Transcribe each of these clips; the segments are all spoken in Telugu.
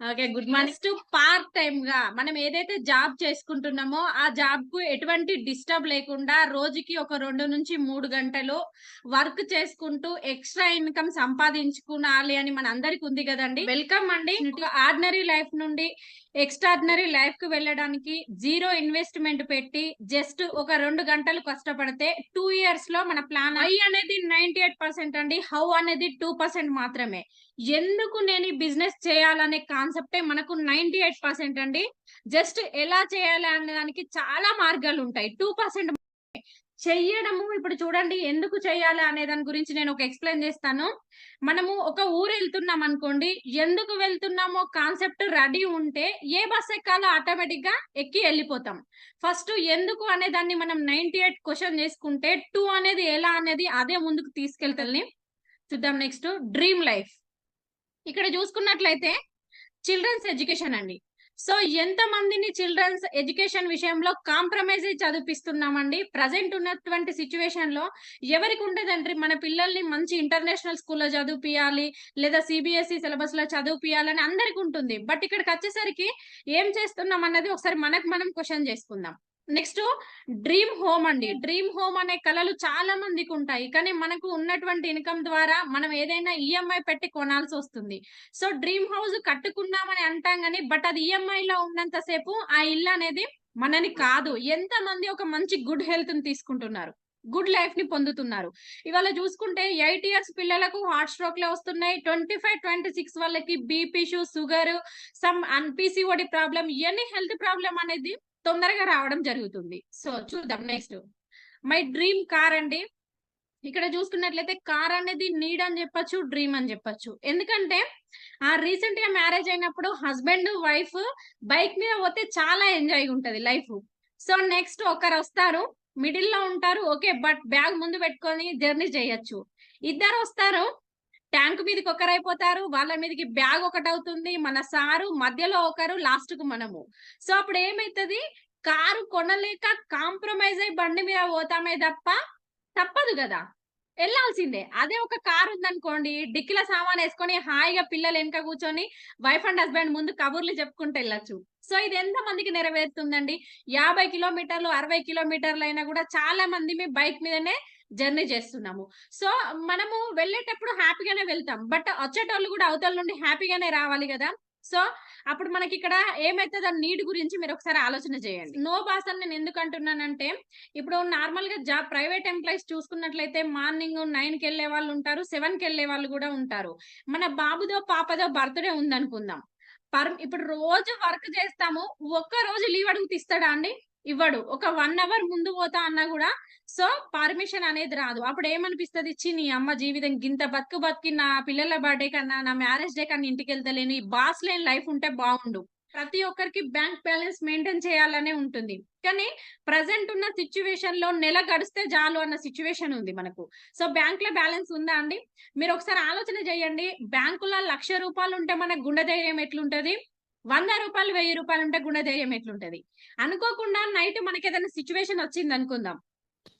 Okay good morning. To part టైమ్గా మనం ఏదైతే జాబ్ చేసుకుంటున్నామో ఆ జాబ్కు ఎటువంటి డిస్టర్బ్ లేకుండా రోజుకి ఒక రెండు నుంచి మూడు గంటలు వర్క్ చేసుకుంటూ ఎక్స్ట్రా ఇన్కమ్ సంపాదించుకోవాలి అని మన అందరికి ఉంది కదండి. వెల్కమ్ అండి. ఆర్డినరీ లైఫ్ నుండి ఎక్స్ట్రాడినరీ లైఫ్కు వెళ్ళడానికి జీరో ఇన్వెస్ట్మెంట్ పెట్టి జస్ట్ ఒక రెండు గంటలు కష్టపడితే టూ ఇయర్స్లో మన ప్లాన్ ఐ అనేది నైన్టీ ఎయిట్ పర్సెంట్ అండి. హౌ అనేది టూ పర్సెంట్ మాత్రమే. ఎందుకు నేను ఈ బిజినెస్ చేయాలనే కాన్సెప్టే మనకు నైన్టీ ఎయిట్ పర్సెంట్ అండి. జస్ట్ ఎలా చేయాలి అనే దానికి చాలా మార్గాలు ఉంటాయి. టూ పర్సెంట్ చెయ్యడము ఇప్పుడు చూడండి ఎందుకు చేయాలి అనే దాని గురించి నేను ఒక ఎక్స్ప్లెయిన్ చేస్తాను. మనము ఒక ఊరు వెళ్తున్నాం అనుకోండి ఎందుకు వెళ్తున్నామో కాన్సెప్ట్ రెడీ ఉంటే ఏ బస్ ఎక్కాలో ఆటోమేటిక్గా ఎక్కి వెళ్ళిపోతాం. ఫస్ట్ ఎందుకు అనే దాన్ని మనం నైన్టీ ఎయిట్ క్వశ్చన్ చేసుకుంటే టూ అనేది ఎలా అనేది అదే ముందుకు తీసుకెళ్తాలి చూద్దాం నెక్స్ట్ డ్రీమ్ లైఫ్ ఇక్కడ చూసుకున్నట్లయితే చిల్డ్రన్స్ ఎడ్యుకేషన్ అండి. సో ఎంత మందిని చిల్డ్రన్స్ ఎడ్యుకేషన్ విషయంలో కాంప్రమైజ్ చదివిస్తున్నామండి ప్రజెంట్ ఉన్నటువంటి సిచ్యువేషన్లో ఎవరికి ఉండదండి? మన పిల్లల్ని మంచి ఇంటర్నేషనల్ స్కూల్లో చదివిపియాలి లేదా సిబిఎస్ఈ సిలబస్లో చదివిపియాలని అందరికి ఉంటుంది. బట్ ఇక్కడికి వచ్చేసరికి ఏం చేస్తున్నాం అన్నది ఒకసారి మనకు మనం క్వశ్చన్ చేసుకుందాం. నెక్స్ట్ డ్రీమ్ హోమ్ అండి. డ్రీమ్ హోమ్ అనే కళలు చాలా మందికి ఉంటాయి. కానీ మనకు ఉన్నటువంటి ఇన్కమ్ ద్వారా మనం ఏదైనా ఈఎంఐ పెట్టి కొనాల్సి వస్తుంది. సో డ్రీమ్ హౌస్ కట్టుకున్నామని అంటాం కానీ బట్ అది ఈఎంఐ లో ఉన్నంత సేపు ఆ ఇల్లు అనేది మనని కాదు. ఎంత మంది ఒక మంచి గుడ్ హెల్త్ని తీసుకుంటున్నారు. గుడ్ లైఫ్ని పొందుతున్నారు. ఇవాళ చూసుకుంటే ఎయిట్ ఇయర్స్ పిల్లలకు హార్ట్ స్ట్రోక్లో వస్తున్నాయి. ట్వంటీ ఫైవ్ ట్వంటీ సిక్స్ వాళ్ళకి BP shoe sugar some and PCOD problem any health problem అనేది తొందరగా రావడం జరుగుతుంది. సో చూద్దాం నెక్స్ట్ మై డ్రీమ్ కార్ అండి. ఇక్కడ చూసుకున్నట్లయితే కార్ అనేది నీడ్ అని చెప్పొచ్చు డ్రీమ్ అని చెప్పొచ్చు. ఎందుకంటే ఆ రీసెంట్గా మ్యారేజ్ అయినప్పుడు హస్బెండ్ వైఫ్ బైక్ మీద పోతే చాలా ఎంజాయ్ ఉంటది లైఫ్ సో నెక్స్ట్ ఒకరు వస్తారు మిడిల్లో ఉంటారు ఓకే బట్ బ్యాగ్ ముందు పెట్టుకొని జర్నీ చేయొచ్చు. ఇద్దరు వస్తారు ట్యాంక్ మీదకి ఒకరు అయిపోతారు వాళ్ళ మీదకి బ్యాగ్ ఒకటి అవుతుంది మన సారు మధ్యలో ఒకరు లాస్ట్కు మనము. సో అప్పుడు ఏమైతుంది కారు కొనలేక కాంప్రమైజ్ అయి బండి మీద పోతామే తప్ప తప్పదు కదా. వెళ్ళాల్సిందే. అదే ఒక కారు ఉందనుకోండి డిక్కిల సామాన్ వేసుకొని హాయిగా పిల్లలు వెనక కూర్చొని వైఫ్ అండ్ హస్బెండ్ ముందు కబుర్లు చెప్పుకుంటూ వెళ్ళొచ్చు. సో ఇది ఎంత మందికి నెరవేరుతుందండి? యాభై కిలోమీటర్లు అరవై కిలోమీటర్లు అయినా కూడా చాలా మంది మీ బైక్ మీదనే జర్నీ చేస్తున్నాము. సో మనము వెళ్ళేటప్పుడు హ్యాపీగానే వెళ్తాం. బట్ వచ్చేటోళ్ళు కూడా అవతల నుండి హ్యాపీగానే రావాలి కదా. సో అప్పుడు మనకి ఇక్కడ ఏమైతే దాని నీడ్ గురించి మీరు ఒకసారి ఆలోచన చేయండి. నో బాస్ అని నేను ఎందుకు అంటున్నానంటే ఇప్పుడు నార్మల్గా జాబ్ ప్రైవేట్ ఎంప్లాయీస్ చూసుకున్నట్లయితే మార్నింగ్ నైన్కి వెళ్ళే వాళ్ళు ఉంటారు సెవెన్కి వెళ్ళే వాళ్ళు కూడా ఉంటారు. మన బాబుదో పాపదో బర్త్డే ఉందనుకుందాం. పర్ ఇప్పుడు రోజు వర్క్ చేస్తాము ఒక్క రోజు లీవ్ అడుగుతూ ఇస్తాడా అండి? ఇవ్వడు. ఒక వన్ అవర్ ముందు పోతా అన్నా కూడా సో పర్మిషన్ అనేది రాదు. అప్పుడు ఏమనిపిస్తుంది? ఇచ్చి నీ అమ్మ జీవితం గింత బతుకు బతికి నా పిల్లల బర్త్డే కన్నా నా మ్యారేజ్ డే కన్నా ఇంటికి వెళ్తలేని. బాస్ లేని లైఫ్ ఉంటే బాగుండు. ప్రతి ఒక్కరికి బ్యాంక్ బ్యాలెన్స్ మెయింటైన్ చేయాలనే ఉంటుంది. కానీ ప్రజెంట్ ఉన్న సిచ్యువేషన్లో నెల గడిస్తే చాలు అన్న సిచ్యువేషన్ ఉంది మనకు. సో బ్యాంక్లో బ్యాలెన్స్ ఉందా అండి? మీరు ఒకసారి ఆలోచన చేయండి. బ్యాంకులో లక్ష రూపాయలు ఉంటే మన గుండె ధైర్యం ఎట్లుంటది? వంద రూపాయలు వెయ్యి రూపాయలు ఉంటే గుణధైర్యం ధైర్యం ఎట్లుంటది? అనుకోకుండా నైట్ మనకి ఏదైనా సిచ్యువేషన్ వచ్చింది అనుకుందాం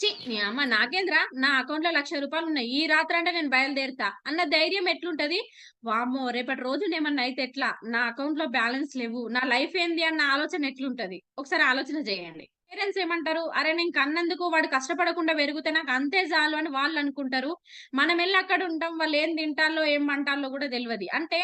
చి నీ అమ్మ నాకేంద్ర? నా అకౌంట్లో లక్ష రూపాయలు ఉన్నాయి. ఈ రాత్రి అంటే నేను బయలుదేరుతా. అన్న ధైర్యం ఎట్లుంటది? వామ్మో రేపటి రోజు ఏమన్నా అయితే ఎట్లా? నా అకౌంట్లో బ్యాలెన్స్ లేవు. నా లైఫ్ ఏంది అన్న ఆలోచన ఎట్లుంటది? ఒకసారి ఆలోచన చేయండి. పేరెంట్స్ ఏమంటారు? అరే నేను కన్నందుకు వాడు కష్టపడకుండా పెరిగితే నాకు అంతే చాలు అని వాళ్ళు అనుకుంటారు. మనం వెళ్ళి అక్కడ ఉంటాం వాళ్ళు ఏం తింటాలో ఏం అంటాలో కూడా తెలియదు అంటే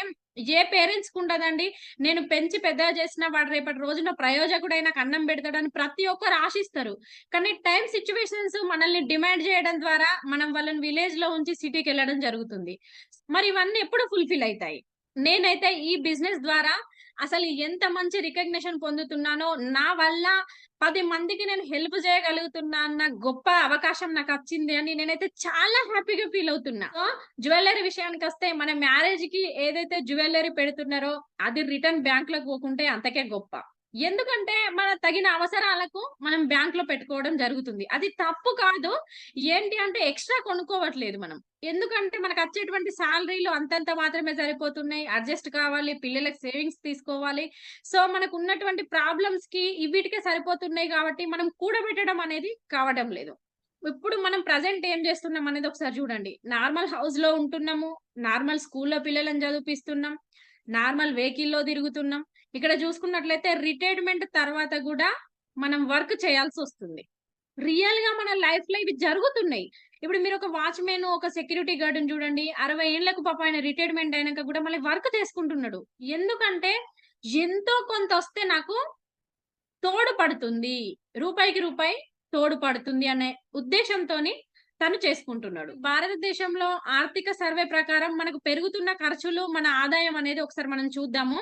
ఏ పేరెంట్స్కు ఉండదండి. నేను పెంచి పెద్దగా చేసిన వాడు రేపటి రోజున ప్రయోజకుడైన అన్నం పెడతాడని ప్రతి ఒక్కరు ఆశిస్తారు. కానీ టైం సిచ్యువేషన్స్ మనల్ని డిమాండ్ చేయడం ద్వారా మనం వాళ్ళని విలేజ్లో ఉంచి సిటీకి వెళ్ళడం జరుగుతుంది. మరి ఇవన్నీ ఎప్పుడు ఫుల్ఫిల్ అవుతాయి? నేనైతే ఈ బిజినెస్ ద్వారా అసలు ఎంత మంచి రికగ్నిషన్ పొందుతున్నానో నా వల్ల పది మందికి నేను హెల్ప్ చేయగలుగుతున్నా అన్న గొప్ప అవకాశం నాకు వచ్చింది అని నేనైతే చాలా హ్యాపీగా ఫీల్ అవుతున్నా. జ్యువెలరీ విషయానికి వస్తే మన మ్యారేజ్కి ఏదైతే జ్యువెలరీ పెడుతున్నారో అది రిటర్న్ బ్యాంక్లో పోకుంటే అంతకే గొప్ప. ఎందుకంటే మన తగిన అవసరాలకు మనం బ్యాంక్లో పెట్టుకోవడం జరుగుతుంది. అది తప్పు కాదు. ఏంటి అంటే ఎక్స్ట్రా కొనుక్కోవట్లేదు మనం. ఎందుకంటే మనకు వచ్చేటువంటి శాలరీలు అంతంత మాత్రమే సరిపోతున్నాయి. అడ్జస్ట్ కావాలి పిల్లలకు సేవింగ్స్ తీసుకోవాలి. సో మనకు ఉన్నటువంటి ప్రాబ్లమ్స్కి వీటికే సరిపోతున్నాయి కాబట్టి మనం కూడబెట్టడం అనేది కావడం లేదు. ఇప్పుడు మనం ప్రజెంట్ ఏం చేస్తున్నాం అనేది ఒకసారి చూడండి. నార్మల్ హౌస్లో ఉంటున్నాము. నార్మల్ స్కూల్లో పిల్లలను చదివిపిస్తున్నాం. నార్మల్ వెహికల్లో తిరుగుతున్నాం. ఇక్కడ చూసుకున్నట్లయితే రిటైర్మెంట్ తర్వాత కూడా మనం వర్క్ చేయాల్సి వస్తుంది. రియల్గా మన లైఫ్లో ఇవి జరుగుతున్నాయి. ఇప్పుడు మీరు ఒక వాచ్మెన్ ఒక సెక్యూరిటీ గార్డ్ చూడండి. అరవై ఏళ్ళకు పాప ఆయన రిటైర్మెంట్ అయినాక కూడా మళ్ళీ వర్క్ చేసుకుంటున్నాడు. ఎందుకంటే ఎంతో కొంత వస్తే నాకు తోడుపడుతుంది రూపాయికి రూపాయి తోడు పడుతుంది అనే ఉద్దేశంతోని తను చేసుకుంటున్నాడు. భారతదేశంలో ఆర్థిక సర్వే ప్రకారం మనకు పెరుగుతున్న ఖర్చులు మన ఆదాయం అనేది ఒకసారి మనం చూద్దాము.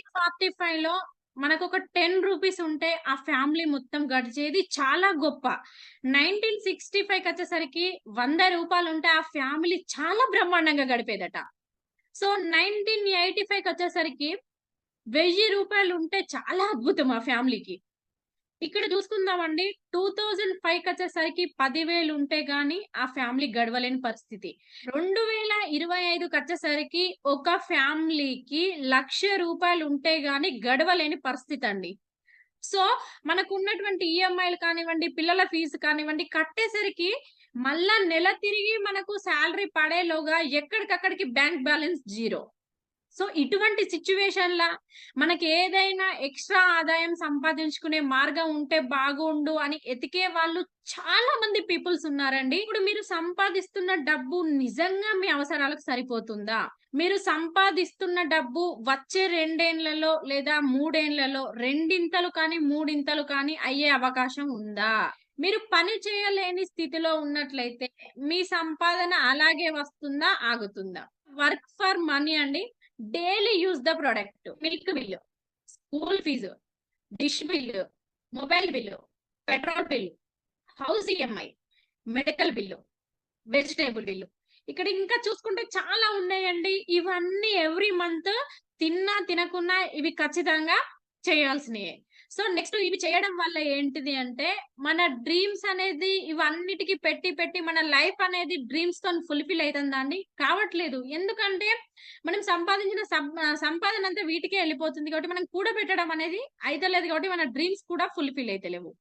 ఫార్టీ ఫైవ్లో మనకు ఒక టెన్ రూపీస్ ఉంటే ఆ ఫ్యామిలీ మొత్తం గడిచేది చాలా గొప్ప. నైన్టీన్ సిక్స్టీ ఫైవ్ వచ్చేసరికి వంద రూపాయలు ఉంటే ఆ ఫ్యామిలీ చాలా బ్రహ్మాండంగా గడిపేదట. సో నైన్టీన్ ఎయిటీ ఫైవ్ వచ్చేసరికి వెయ్యి రూపాయలు ఉంటే చాలా అద్భుతం ఆ ఫ్యామిలీకి ఇక్కడ చూసుకుందామండి. టూ థౌజండ్ ఫైవ్కి వచ్చేసరికి పదివేలు ఉంటే గాని ఆ ఫ్యామిలీ గడవలేని పరిస్థితి. రెండు వేల ఇరవై ఐదుకి వచ్చేసరికి ఒక ఫ్యామిలీకి లక్ష రూపాయలు ఉంటే గాని గడవలేని పరిస్థితి అండి. సో మనకు ఉన్నటువంటి ఈఎంఐలు కానివ్వండి పిల్లల ఫీజు కానివ్వండి కట్టేసరికి మళ్ళా నెల తిరిగి మనకు శాలరీ పడేలోగా ఎక్కడికక్కడికి బ్యాంక్ బ్యాలెన్స్ జీరో. సో ఇటువంటి సిచ్యువేషన్లా మనకి ఏదైనా ఎక్స్ట్రా ఆదాయం సంపాదించుకునే మార్గం ఉంటే బాగుండు అని ఎతికే వాళ్ళు చాలా మంది పీపుల్స్ ఉన్నారండి. ఇప్పుడు మీరు సంపాదిస్తున్న డబ్బు నిజంగా మీ అవసరాలకు సరిపోతుందా? మీరు సంపాదిస్తున్న డబ్బు వచ్చే రెండేళ్ళలో లేదా మూడేళ్ళలో రెండింతలు కానీ మూడింతలు కానీ అయ్యే అవకాశం ఉందా? మీరు పని చేయలేని స్థితిలో ఉన్నట్లయితే మీ సంపాదన అలాగే వస్తుందా ఆగుతుందా? వర్క్ ఫర్ మనీ అండి daily use the product. Milk bill school fees dish bill mobile bill petrol bill house EMI medical bill vegetable bill. ఇక్కడ ఇంకా చూసుకుంటే చాలా ఉన్నాయండి. ఇవన్నీ ఎవ్రీ మంత్ తిన్నా తినకున్నా ఇవి ఖచ్చితంగా చేయాల్సినవి సో నెక్స్ట్ ఇవి చేయడం వల్ల ఏంటిది అంటే మన డ్రీమ్స్ అనేది ఇవన్నిటికి పెట్టి పెట్టి మన లైఫ్ అనేది డ్రీమ్స్తో ఫుల్ఫిల్ అవుతుందా అండి? కావట్లేదు. ఎందుకంటే మనం సంపాదించిన సంపాదన అంతా వీటికే వెళ్ళిపోతుంది కాబట్టి మనం కూడబెట్టడం అనేది అయితలేదు కాబట్టి మన డ్రీమ్స్ కూడా ఫుల్ఫిల్ అయితలేవు.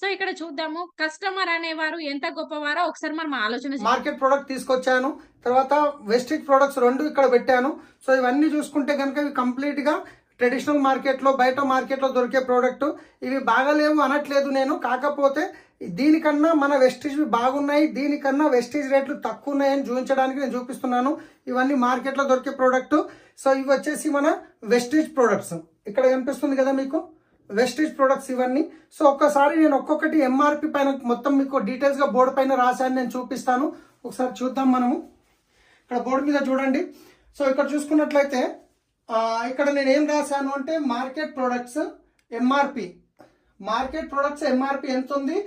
సో ఇక్కడ చూద్దాము. కస్టమర్ అనేవారు ఎంత గొప్పవారో ఒకసారి మనం ఆలోచన మార్కెట్ ప్రోడక్ట్ తీసుకొచ్చాను. తర్వాత వెస్టిక్ ప్రొడక్ట్స్ రెండు ఇక్కడ పెట్టాను. సో ఇవన్నీ చూసుకుంటే కనుక ఇవి కంప్లీట్గా ట్రెడిషనల్ మార్కెట్లో బయట మార్కెట్లో దొరికే ప్రోడక్ట్. ఇవి బాగాలేవు అనట్లేదు నేను. కాకపోతే దీనికన్నా మన వెస్టేజ్ బాగున్నాయి. దీనికన్నా వెస్టేజ్ రేట్లు తక్కువ ఉన్నాయని చూపించడానికి నేను చూపిస్తున్నాను. ఇవన్నీ మార్కెట్లో దొరికే ప్రోడక్ట్. సో ఇవి వచ్చేసి మన వెస్టేజ్ ప్రోడక్ట్స్. ఇక్కడ కనిపిస్తుంది కదా మీకు? వెస్టిజ్ ప్రొడక్ట్స్ ఇవన్నీ. సో ఒక్కసారి నేను ఒక్కొక్కటి ఎంఆర్పి పైన మొత్తం మీకు డీటెయిల్స్గా బోర్డు పైన రాశాను. నేను చూపిస్తాను. ఒకసారి చూద్దాం మనము. ఇక్కడ బోర్డు మీద చూడండి. సో ఇక్కడ చూసుకున్నట్లయితే ఇక్కడ నేను ఏం రాశాను అంటే market products MRP market products MRP ఎంత ఉంది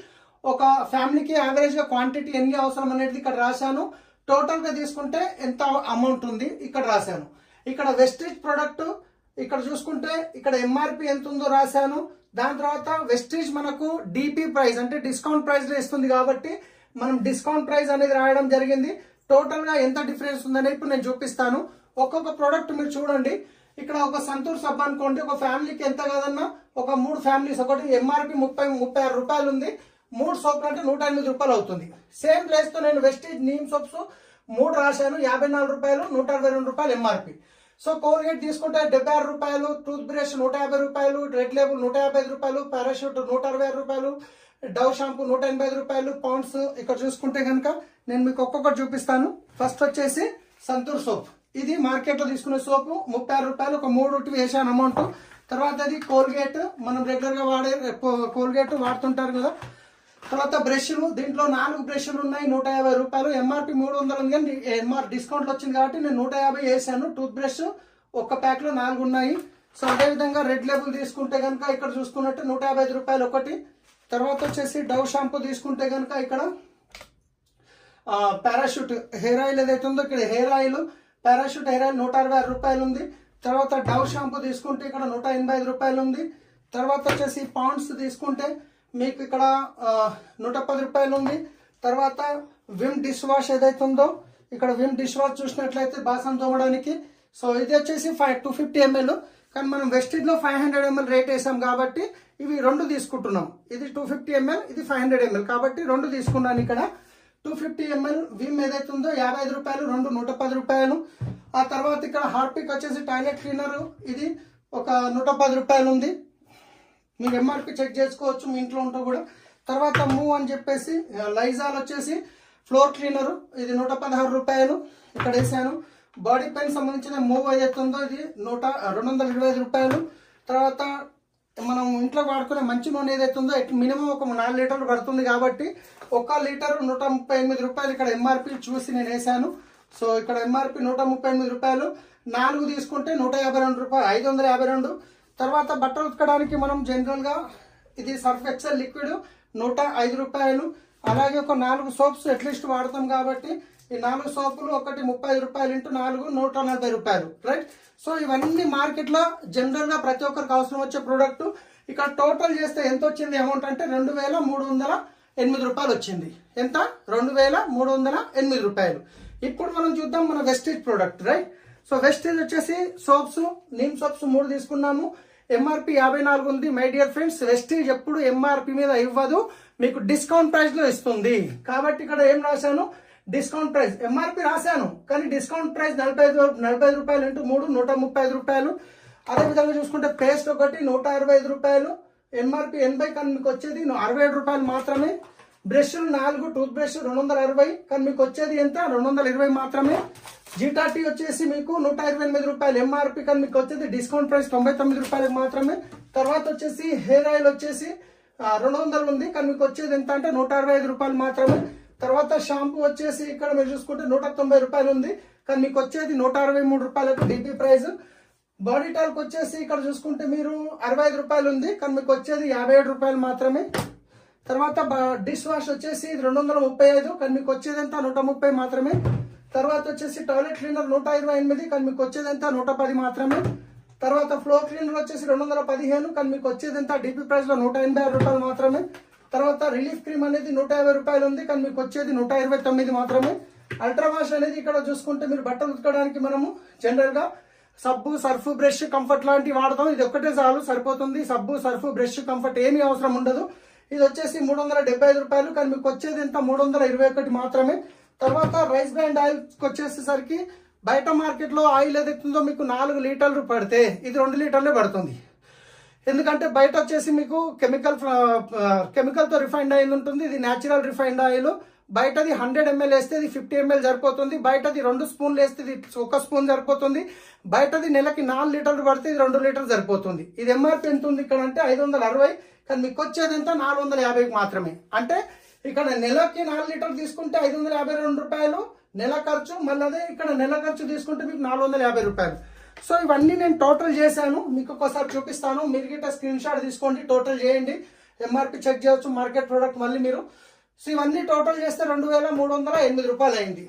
ఒక ఫ్యామిలీకి యావరేజ్గా క్వాంటిటీ ఎన్ని అవసరం అనేది ఇక్కడ రాశాను. టోటల్గా తీసుకుంటే ఎంత అమౌంట్ ఉంది ఇక్కడ రాశాను. ఇక్కడ వెస్టేజ్ ప్రొడక్ట్ ఇక్కడ చూసుకుంటే ఇక్కడ ఎంఆర్పి ఎంత ఉందో రాశాను. దాని తర్వాత వెస్టేజ్ మనకు డిపి ప్రైస్ అంటే డిస్కౌంట్ ప్రైస్ ఇస్తుంది కాబట్టి మనం డిస్కౌంట్ ప్రైస్ అనేది రాయడం జరిగింది. టోటల్గా ఎంత డిఫరెన్స్ ఉందనేది ఇప్పుడు నేను చూపిస్తాను. ఒక్కొక్క ప్రోడక్ట్ మీరు చూడండి. ఇక్కడ ఒక సంతూర్ సబ్ అనుకోండి ఒక ఫ్యామిలీకి ఎంత కాదన్నా ఒక మూడు ఫ్యామిలీస్ ఒకటి ఎంఆర్పి ముప్పై ముప్పై ఆరు రూపాయలు ఉంది. మూడు సోపులు అంటే నూట ఎనిమిది రూపాయలు అవుతుంది. సేమ్ ప్లేస్తో నేను వెస్టేజ్ నీమ్ సోప్స్ మూడు రాశాను యాభై నాలుగు రూపాయలు నూట అరవై రెండు రూపాయలు ఎంఆర్పి సో కోల్గేట్ తీసుకుంటే డెబ్బై ఆరు రూపాయలు టూత్ బ్రష్ నూట యాభై రూపాయలు రెడ్ లేబుల్ నూట యాభై ఐదు రూపాయలు పారాషూట్ నూట అరవై ఆరు రూపాయలు డవ్ షాంపూ నూట ఎనభై ఐదు రూపాయలు పౌండ్స్ ఇక్కడ చూసుకుంటే కనుక నేను మీకు ఒక్కొక్కటి చూపిస్తాను. ఫస్ట్ వచ్చేసి సంతూర్ సోప్ ఇది మార్కెట్లో తీసుకునే సోపు ముప్పై ఆరు రూపాయలు ఒక మూడు వేసాను అమౌంట్ తర్వాత అది కోల్గేట్ మనం రెగ్యులర్గా వాడే కోల్గేట్ వాడుతుంటారు కదా. తర్వాత బ్రష్లు దీంట్లో నాలుగు బ్రష్లు ఉన్నాయి నూట యాభై రూపాయలు. ఎంఆర్పి మూడు వందలు ఉంది కానీ ఎంఆర్ డిస్కౌంట్లు వచ్చింది కాబట్టి నేను నూట యాభై వేసాను. టూత్ బ్రష్ ఒక్క ప్యాక్లో నాలుగు ఉన్నాయి. సో అదేవిధంగా రెడ్ లేబుల్ తీసుకుంటే కనుక ఇక్కడ చూసుకున్నట్టు నూట యాభై ఐదు రూపాయలు ఒకటి. తర్వాత వచ్చేసి డవ్ షాంపూ తీసుకుంటే కనుక ఇక్కడ పారాషూట్ హెయిర్ ఆయిల్ ఏదైతే ఉందో ఇక్కడ hair oil Parachute hair oil నూట అరవై ఆరు రూపాయలు ఉంది తర్వాత డవ్ షాంపూ తీసుకుంటే ఇక్కడ నూట ఎనభై ఐదు రూపాయలు ఉంది తర్వాత వచ్చేసి పాండ్స్ తీసుకుంటే మీకు ఇక్కడ నూట పది రూపాయలు ఉంది తర్వాత విమ్ డిష్ వాష్ ఏదైతే ఉందో ఇక్కడ విమ్ డిష్ వాష్ చూసినట్లయితే బాసం తోమడానికి. సో ఇది వచ్చేసి ఫైవ్ టూ ఫిఫ్టీ ఎంఎల్. కానీ మనం వెస్టిడ్లో ఫైవ్ హండ్రెడ్ ఎంఎల్ రేట్ వేసాం కాబట్టి ఇవి రెండు తీసుకుంటున్నాం. ఇది టూ ఫిఫ్టీ ఎంఎల్ ఇది ఫైవ్ హండ్రెడ్ ఎంఎల్. కాబట్టి రెండు తీసుకున్నాను ఇక్కడ. టూ ఫిఫ్టీ ఎంఎల్ విమ్ ఏదైతే ఉందో యాభై ఐదు రూపాయలు రెండు నూట పది రూపాయలు. ఆ తర్వాత ఇక్కడ హార్పిక్ వచ్చేసి టాయిలెట్ క్లీనర్. ఇది ఒక నూట పది రూపాయలు ఉంది. మీరు ఎంఆర్పి చెక్ చేసుకోవచ్చు మీ ఇంట్లో ఉంటూ కూడా. తర్వాత మూవ్ అని చెప్పేసి లైజాల్ వచ్చేసి ఫ్లోర్ క్లీనరు. ఇది నూట పదహారు రూపాయలు. ఇక్కడ వేసాను. బాడీ పెయిన్ సంబంధించిన మూవ్ ఏదైతే ఉందో ఇది నూట రెండు వందల ఇరవై ఐదు రూపాయలు. తర్వాత మనం ఇంట్లో వాడుకునే మంచి నూనె ఏదైతే ఉందో మినిమం ఒక నాలుగు లీటర్లు పడుతుంది కాబట్టి ఒక లీటర్ నూట ముప్పై ఎనిమిది రూపాయలు ఇక్కడ ఎంఆర్పి చూసి నేను వేసాను సో ఇక్కడ ఎంఆర్పి నూట ముప్పై ఎనిమిది రూపాయలు నాలుగు తీసుకుంటే నూట యాభై రెండు రూపాయలు ఐదు వందల యాభై రెండు. తర్వాత బట్టలు ఉతకడానికి మనం జనరల్గా ఇది సర్ఫ్ ఎక్సెల్ లిక్విడ్ నూట ఐదు రూపాయలు. అలాగే ఒక నాలుగు సోప్స్ అట్లీస్ట్ వాడతాం కాబట్టి ఈ నాలుగు సోపులు ఒకటి ముప్పై ఐదు రూపాయలు ఇంటూ నాలుగు నూట నలభై రూపాయలు రైట్ సో ఇవన్నీ మార్కెట్లో జనరల్గా ప్రతి ఒక్కరికి అవసరం వచ్చే ప్రోడక్ట్ ఇక్కడ టోటల్ చేస్తే ఎంత వచ్చింది అమౌంట్ అంటే రెండు వేల మూడు వందల ఎనిమిది రూపాయలు వచ్చింది. ఎంత? రెండు వేల మూడు వందల ఎనిమిది రూపాయలు. ఇప్పుడు మనం చూద్దాం మన Vestige product right so Vestige వచ్చేసి సోప్స్ నీమ్ సోప్స్ మూడు తీసుకున్నాము. ఎంఆర్పి యాభై నాలుగు ఉంది. మై డియర్ ఫ్రెండ్స్ వెస్టేజ్ ఎప్పుడు ఎంఆర్పి మీద ఇవ్వదు. మీకు డిస్కౌంట్ ప్రైస్లో ఇస్తుంది. కాబట్టి ఇక్కడ ఏం రాశాను? Discount price. ఎంఆర్పి రాశాను కానీ డిస్కౌంట్ ప్రైస్ నలభై ఐదు నలభై ఐదు రూపాయలు ఇంటూ మూడు నూట ముప్పై ఐదు రూపాయలు. అదే విధంగా చూసుకుంటే పేస్ట్ ఒకటి నూట అరవై ఐదు రూపాయలు. ఎంఆర్పి ఎనభై కానీ మీకు వచ్చేది అరవై ఏడు రూపాయలు మాత్రమే. బ్రష్లు నాలుగు టూత్ బ్రష్ రెండు వందల అరవై కానీ మీకు వచ్చేది ఎంత? రెండు వందల ఇరవై మాత్రమే. జీటాటీ వచ్చేసి మీకు నూట ఇరవై ఎనిమిది రూపాయలు. ఎంఆర్పి కానీ మీకు వచ్చేది డిస్కౌంట్ ప్రైస్ తొంభై తొమ్మిది రూపాయలకు మాత్రమే. తర్వాత వచ్చేసి హెయిర్ ఆయిల్ వచ్చేసి రెండు వందలు ఉంది కానీ మీకు వచ్చేది ఎంత అంటే నూట అరవై ఐదు రూపాయలు మాత్రమే. తర్వాత షాంపూ వచ్చేసి ఇక్కడ మీరు చూసుకుంటే నూట తొంభై రూపాయలు ఉంది. కానీ మీకు వచ్చేది నూట అరవై మూడు రూపాయలకు డిపి ప్రైస్ బాడీ టాల్క్ వచ్చేసి ఇక్కడ చూసుకుంటే మీరు అరవై ఐదు రూపాయలు ఉంది. కానీ మీకు వచ్చేది యాభై ఏడు రూపాయలు మాత్రమే. తర్వాత డిష్ వాష్ వచ్చేసి ఇది రెండు వందల ముప్పై ఐదు. కానీ మీకు వచ్చేది ఎంత నూట ముప్పై మాత్రమే. తర్వాత వచ్చేసి టాయిలెట్ క్లీనర్ నూట ఇరవై ఎనిమిది. కానీ మీకు వచ్చేది ఎంత నూట పది మాత్రమే. తర్వాత ఫ్లోర్ క్లీనర్ వచ్చేసి రెండు వందల పదిహేను. కానీ మీకు వచ్చేది ఎంత డిపి ప్రైస్లో నూట ఎనభై ఆరు రూపాయలు మాత్రమే. తర్వాత రిలీఫ్ క్రీమ్ అనేది నూట యాభై రూపాయలు ఉంది కానీ మీకు వచ్చేది నూట ఇరవై తొమ్మిది మాత్రమే. అల్ట్రా వాష్ అనేది ఇక్కడ చూసుకుంటే మీరు బట్టలు ఉతకడానికి మనము జనరల్గా సబ్బు సర్ఫ్ బ్రష్ కంఫర్ట్ లాంటివి వాడతాం. ఇది ఒక్కటే చాలు సరిపోతుంది. సబ్బు సర్ఫ్ బ్రష్ కంఫర్ట్ ఏమీ అవసరం ఉండదు. ఇది వచ్చేసి మూడు వందల డెబ్బై ఐదు రూపాయలు కానీ మీకు వచ్చేది ఎంత? మూడు వందల ఇరవై ఒకటి మాత్రమే. తర్వాత రైస్ బ్రాండ్ ఆయిల్ వచ్చేసేసరికి బయట మార్కెట్లో ఆయిల్ ఏదైతుందో మీకు నాలుగు లీటర్లు పడితే ఇది రెండు లీటర్లే పడుతుంది. ఎందుకంటే బయట వచ్చేసి మీకు కెమికల్ కెమికల్తో రిఫైండ్ ఆయిల్ ఉంటుంది. ఇది న్యాచురల్ రిఫైండ్ ఆయిల్. బయటది హండ్రెడ్ ఎంఎల్ వేస్తే ఇది ఫిఫ్టీ ఎంఎల్ సరిపోతుంది. బయటది రెండు స్పూన్లు వేస్తే ఇది ఒక స్పూన్ సరిపోతుంది. బయటది నెలకి నాలుగు లీటర్లు పడితే ఇది రెండు లీటర్లు సరిపోతుంది. ఇది ఎంఆర్పి ఎంత ఉంది ఇక్కడ అంటే ఐదు వందల అరవై. కానీ మీకు వచ్చేది ఎంత? నాలుగు వందల యాభైకి మాత్రమే. అంటే ఇక్కడ నెలకి నాలుగు లీటర్లు తీసుకుంటే ఐదు వందల యాభై రెండు రూపాయలు. నెల ఖర్చు మళ్ళీ అదే ఇక్కడ నెల ఖర్చు తీసుకుంటే మీకు నాలుగు వందల యాభై రూపాయలు. సో ఇవన్నీ నేను టోటల్ చేశాను. మీకు ఒకసారి చూపిస్తాను. మీరు గిట్ట స్క్రీన్ షాట్ తీసుకోండి టోటల్ చేయండి. ఎంఆర్పి చెక్ చేయొచ్చు మార్కెట్ ప్రోడక్ట్ మళ్ళీ మీరు. సో ఇవన్నీ టోటల్ చేస్తే రెండు వేల మూడు వందల ఎనిమిది రూపాయలు అయింది.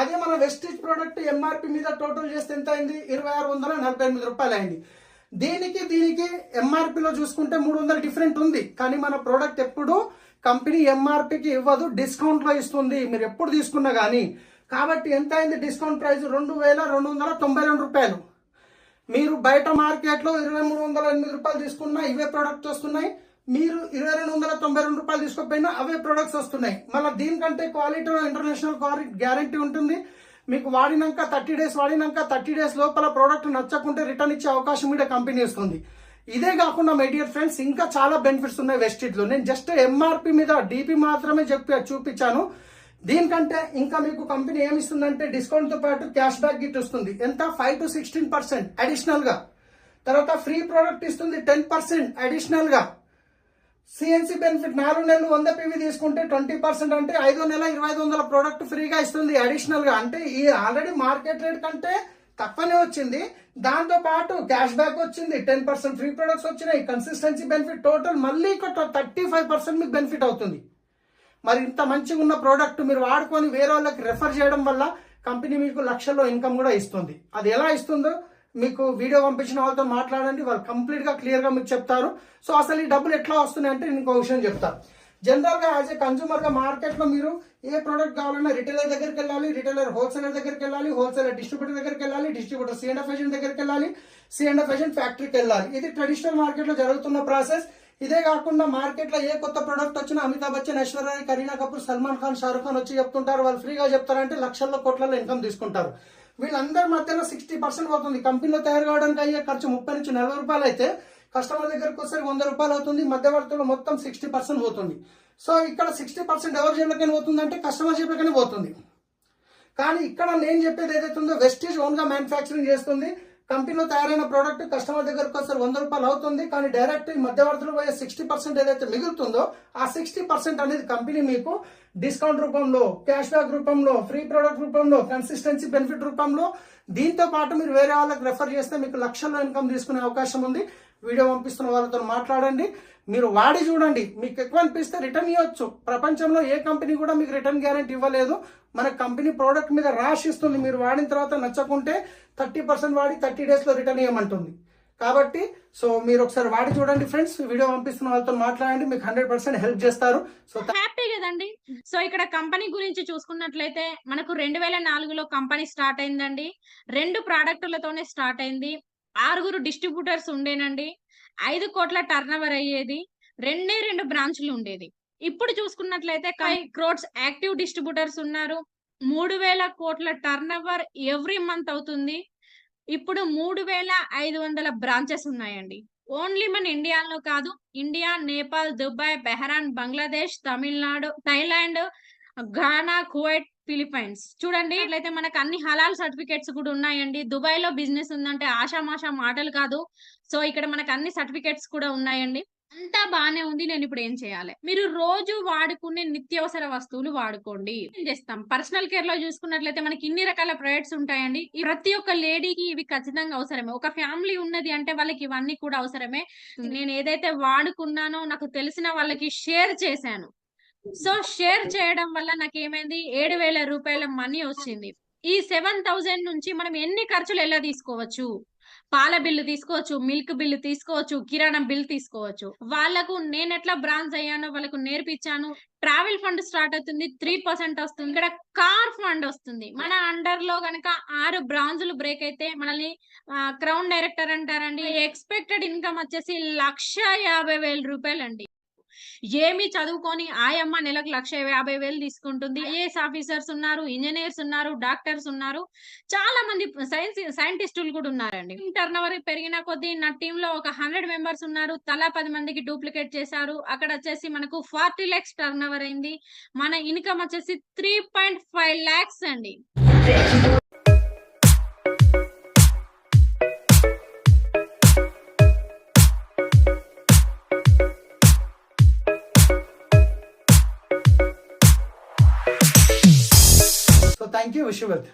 అదే మన వెస్టేజ్ ప్రోడక్ట్ ఎంఆర్పి మీద టోటల్ చేస్తే ఎంత అయింది? ఇరవై ఆరు వందల నలభై ఎనిమిది రూపాయలు అయింది. దీనికి దీనికి ఎంఆర్పిలో చూసుకుంటే మూడు వందల డిఫరెంట్ ఉంది. కానీ మన ప్రోడక్ట్ ఎప్పుడు కంపెనీ ఎంఆర్పికి ఇవ్వదు డిస్కౌంట్లో ఇస్తుంది. మీరు ఎప్పుడు తీసుకున్నా కానీ కాబట్టి ఎంత అయింది డిస్కౌంట్ ప్రైస్ రెండు వేల రెండు వందల తొంభై రెండు రూపాయలు. మీరు బయట మార్కెట్లో ఇరవై మూడు వందల ఎనిమిది రూపాయలు తీసుకున్నా ఇవే ప్రొడక్ట్స్ వస్తున్నాయి. మీరు ఇరవై రెండు వందల తొంభై రెండు రూపాయలు తీసుకోకపోయినా అవే ప్రొడక్ట్స్ వస్తున్నాయి. మళ్ళీ దీనికంటే క్వాలిటీ ఇంటర్నేషనల్ గ్యారంటీ ఉంటుంది. మీకు వాడినాక థర్టీ డేస్ వాడినాక థర్టీ డేస్ లోపల ప్రోడక్ట్ నచ్చకుంటే రిటర్న్ ఇచ్చే అవకాశం కూడా కంపెనీ ఇస్తుంది. ఇదే కాకుండా మై డియర్ ఫ్రెండ్స్ ఇంకా చాలా బెనిఫిట్స్ ఉన్నాయి వెస్టిజ్లో. నేను జస్ట్ ఎంఆర్పి మీద డిపి మాత్రమే చెప్పి చూపించాను. దీనికంటే ఇంకా మీకు కంపెనీ ఏమి ఇస్తుందంటే డిస్కౌంట్తో పాటు క్యాష్ బ్యాక్ గిట్ వస్తుంది. ఎంత? ఫైవ్ టు సిక్స్టీన్ పర్సెంట్ అడిషనల్గా. తర్వాత ఫ్రీ ప్రోడక్ట్ ఇస్తుంది టెన్ పర్సెంట్ అడిషనల్గా. సిఎన్సి బెనిఫిట్ నాలుగు నెలలు వంద పీవీ తీసుకుంటే ట్వంటీ పర్సెంట్ అంటే ఐదో నెల ఇరవై ఐదు వందల ప్రోడక్ట్ ఫ్రీగా ఇస్తుంది అడిషనల్గా. అంటే ఈ ఆల్రెడీ మార్కెట్ రేట్ కంటే తక్కువనే వచ్చింది. దాంతో పాటు క్యాష్ బ్యాక్ వచ్చింది టెన్ పర్సెంట్ ఫ్రీ ప్రొడక్ట్స్ వచ్చినాయి. కన్సిస్టెన్సీ బెనిఫిట్ టోటల్ మళ్ళీ ఒక థర్టీ ఫైవ్ పర్సెంట్ మీకు బెనిఫిట్ అవుతుంది. మరి ఇంత మంచిగా ఉన్న ప్రోడక్ట్ మీరు వాడుకొని వేరే వాళ్ళకి రెఫర్ చేయడం వల్ల కంపెనీ మీకు లక్షల్లో ఇన్కమ్ కూడా ఇస్తుంది. అది ఎలా ఇస్తుందో మీకు వీడియో పంపించిన వాళ్ళతో మాట్లాడండి. వాళ్ళు కంప్లీట్గా క్లియర్గా మీకు చెప్తారు. సో అసలు ఈ డబ్బులు ఎట్లా వస్తున్నాయి అంటే నేను ఒక విషయం చెప్తాను జనరల్గా యాజ్ ఏ కన్సూమర్ మార్కెట్లో మీరు ఏ ప్రోడక్ట్ కావాలన్నా రిటైలర్ దగ్గరికి వెళ్ళాలి రిటైలర్ హోల్సేలర్ దగ్గరికి వెళ్ళాలి హోల్సేలర్ డిస్ట్రిబ్యూటర్ దగ్గరికి వెళ్ళాలి distributor C and F agent దగ్గరికి వెళ్ళాలి సి అండ్ ఎఫ్ ఏజెంట్ ఫ్యాక్టరీకి వెళ్ళాలి. ఇది ట్రెడిషనల్ మార్కెట్లో జరుగుతున్న ప్రాసెస్ ఇదే కాకుండా మార్కెట్లో ఏ కొత్త ప్రొడక్ట్ వచ్చినా అమితాబ్ బచ్చన్ ఐశ్వర్య కరీనా కపూర్ సల్మాన్ ఖాన్ షారుఖ్ ఖాన్ వచ్చి చెప్తుంటారు. వాళ్ళు ఫ్రీగా చెప్తారంటే లక్షల్లో కోట్లలో ఇన్కమ్ తీసుకుంటారు. వీళ్ళందరి మధ్యలో సిక్స్టీ పర్సెంట్ పోతుంది. కంపెనీలో తయారు కావడానికి అయ్యే ఖర్చు ముప్పై నుంచి నలభై రూపాయలు అయితే కస్టమర్ దగ్గరకు వచ్చేసరికి వంద రూపాయలు అవుతుంది. మధ్యవర్తులు మొత్తం సిక్స్టీ పర్సెంట్ పోతుంది. సో ఇక్కడ సిక్స్టీ పర్సెంట్ ఎవరి జేబులకైనా పోతుంది అంటే కస్టమర్ జేబులకైనా పోతుంది. కానీ ఇక్కడ నేను చెప్పేది ఏదైతే ఉందో వెస్టీజ్ ఓన్గా మ్యానుఫ్యాక్చరింగ్ చేస్తుంది. కంపెనీలో తయారైన ప్రోడక్ట్ కస్టమర్ దగ్గరకు వస్తారు వంద రూపాయలు అవుతుంది. కానీ డైరెక్ట్ మధ్యవర్తులు పోయే సిక్స్టీ పర్సెంట్ ఏదైతే మిగులుతుందో ఆ సిక్స్టీ పర్సెంట్ అనేది కంపెనీ మీకు డిస్కౌంట్ రూపంలో క్యాష్ బ్యాక్ రూపంలో ఫ్రీ ప్రోడక్ట్ రూపంలో కన్సిస్టెన్సీ బెనిఫిట్ రూపంలో దీంతో పాటు మీరు వేరే వాళ్ళకి రెఫర్ చేస్తే మీకు లక్షల్లో ఇన్కమ్ తీసుకునే అవకాశం ఉంది. వీడియో పంపిస్తున్న వాళ్ళతో మాట్లాడండి. మీరు వాడి చూడండి. మీకు ఎక్కువ అనిపిస్తే రిటర్న్ ఇవ్వచ్చు. ప్రపంచంలో ఏ కంపెనీ కూడా మీకు రిటర్న్ గ్యారెంటీ ఇవ్వలేదు. మన కంపెనీ ప్రోడక్ట్ మీద ర్యాష్ ఇస్తుంది. మీరు వాడిన తర్వాత నచ్చకుంటే థర్టీ పర్సెంట్ వాడి థర్టీ డేస్లో రిటర్న్ ఇవ్వమంటుంది కాబట్టి సో మీరు ఒకసారి వాడి చూడండి ఫ్రెండ్స్. వీడియో పంపిస్తున్న వాళ్ళతో మాట్లాడండి. మీకు హండ్రెడ్ పర్సెంట్ హెల్ప్ చేస్తారు. సో హ్యాపీ కదండి. సో ఇక్కడ కంపెనీ గురించి చూసుకున్నట్లయితే మనకు రెండు వేల నాలుగులో కంపెనీ స్టార్ట్ అయిందండి. రెండు ప్రాడక్టులతోనే స్టార్ట్ అయింది. ఆరుగురు డిస్ట్రిబ్యూటర్స్ ఉండేనండి. ఐదు కోట్ల టర్నోవర్ అయ్యేది. రెండే రెండు బ్రాంచ్లు ఉండేది. ఇప్పుడు చూసుకున్నట్లయితే ఫైవ్ క్రోడ్స్ యాక్టివ్ డిస్ట్రిబ్యూటర్స్ ఉన్నారు. మూడు వేల కోట్ల టర్నోవర్ ఎవ్రీ మంత్ అవుతుంది. ఇప్పుడు మూడు వేల ఐదు వందల బ్రాంచెస్ ఉన్నాయండి. ఓన్లీ మన ఇండియాలో కాదు India Nepal Dubai Bahrain Bangladesh Tamil Nadu Thailand Ghana Kuwait Philippines. చూడండి ఇట్లయితే మనకు అన్ని హలాల్ సర్టిఫికేట్స్ కూడా ఉన్నాయండి. దుబాయ్లో బిజినెస్ ఉందంటే ఆషామాషా మాటలు కాదు. సో ఇక్కడ మనకు అన్ని సర్టిఫికేట్స్ కూడా ఉన్నాయండి. అంతా బానే ఉంది నేను ఇప్పుడు ఏం చేయాలి? మీరు రోజు వాడుకునే నిత్యావసర వస్తువులు వాడుకోండి. ఏం చేస్తాం? పర్సనల్ కేర్లో చూసుకున్నట్లయితే మనకి ఇన్ని రకాల ప్రొడక్ట్స్ ఉంటాయండి. ఈ ప్రతి ఒక్క లేడీకి ఇవి ఖచ్చితంగా అవసరమే. ఒక ఫ్యామిలీ ఉన్నది అంటే వాళ్ళకి ఇవన్నీ కూడా అవసరమే. నేను ఏదైతే వాడుకున్నానో నాకు తెలిసిన వాళ్ళకి షేర్ చేశాను. సో షేర్ చేయడం వల్ల నాకు ఏమైంది ఏడు వేల రూపాయల మనీ వచ్చింది. ఈ సెవెన్ థౌజండ్ నుంచి మనం ఎన్ని ఖర్చులు ఎలా తీసుకోవచ్చు? పాల బిల్లు తీసుకోవచ్చు మిల్క్ బిల్లు తీసుకోవచ్చు కిరాణా బిల్ తీసుకోవచ్చు. వాళ్ళకు నేను ఎట్లా బ్రాంచ్ అయ్యానో వాళ్ళకు నేర్పించాను. ట్రావెల్ ఫండ్ స్టార్ట్ అవుతుంది త్రీ పర్సెంట్ వస్తుంది. ఇక్కడ కార్ ఫండ్ వస్తుంది. మన అండర్లో గనక ఆరు బ్రాంచులు బ్రేక్ అయితే మనల్ని క్రౌన్ డైరెక్టర్ అంటారండి. ఎక్స్పెక్టెడ్ ఇన్కమ్ వచ్చేసి లక్ష యాభై వేల రూపాయలు అండి ఏమి చదువుకొని ఆయమ్మ నెలకు లక్ష యాభై వేలు తీసుకుంటుంది. ఐఏఎస్ ఆఫీసర్స్ ఉన్నారు ఇంజనీర్స్ ఉన్నారు డాక్టర్స్ ఉన్నారు. చాలా మంది సైన్స్ సైంటిస్టులు కూడా ఉన్నారండి. టర్న్ ఓవర్ పెరిగిన కొద్దీ నా టీమ్లో ఒక హండ్రెడ్ మెంబర్స్ ఉన్నారు. తలా పది మందికి డూప్లికేట్ చేశారు. అక్కడ వచ్చేసి మనకు ఫార్టీ ల్యాక్స్ టర్న్ ఓవర్ అయింది. మన ఇన్కమ్ వచ్చేసి త్రీ పాయింట్ ఫైవ్ లాక్స్ అండి. So thank you wish wealth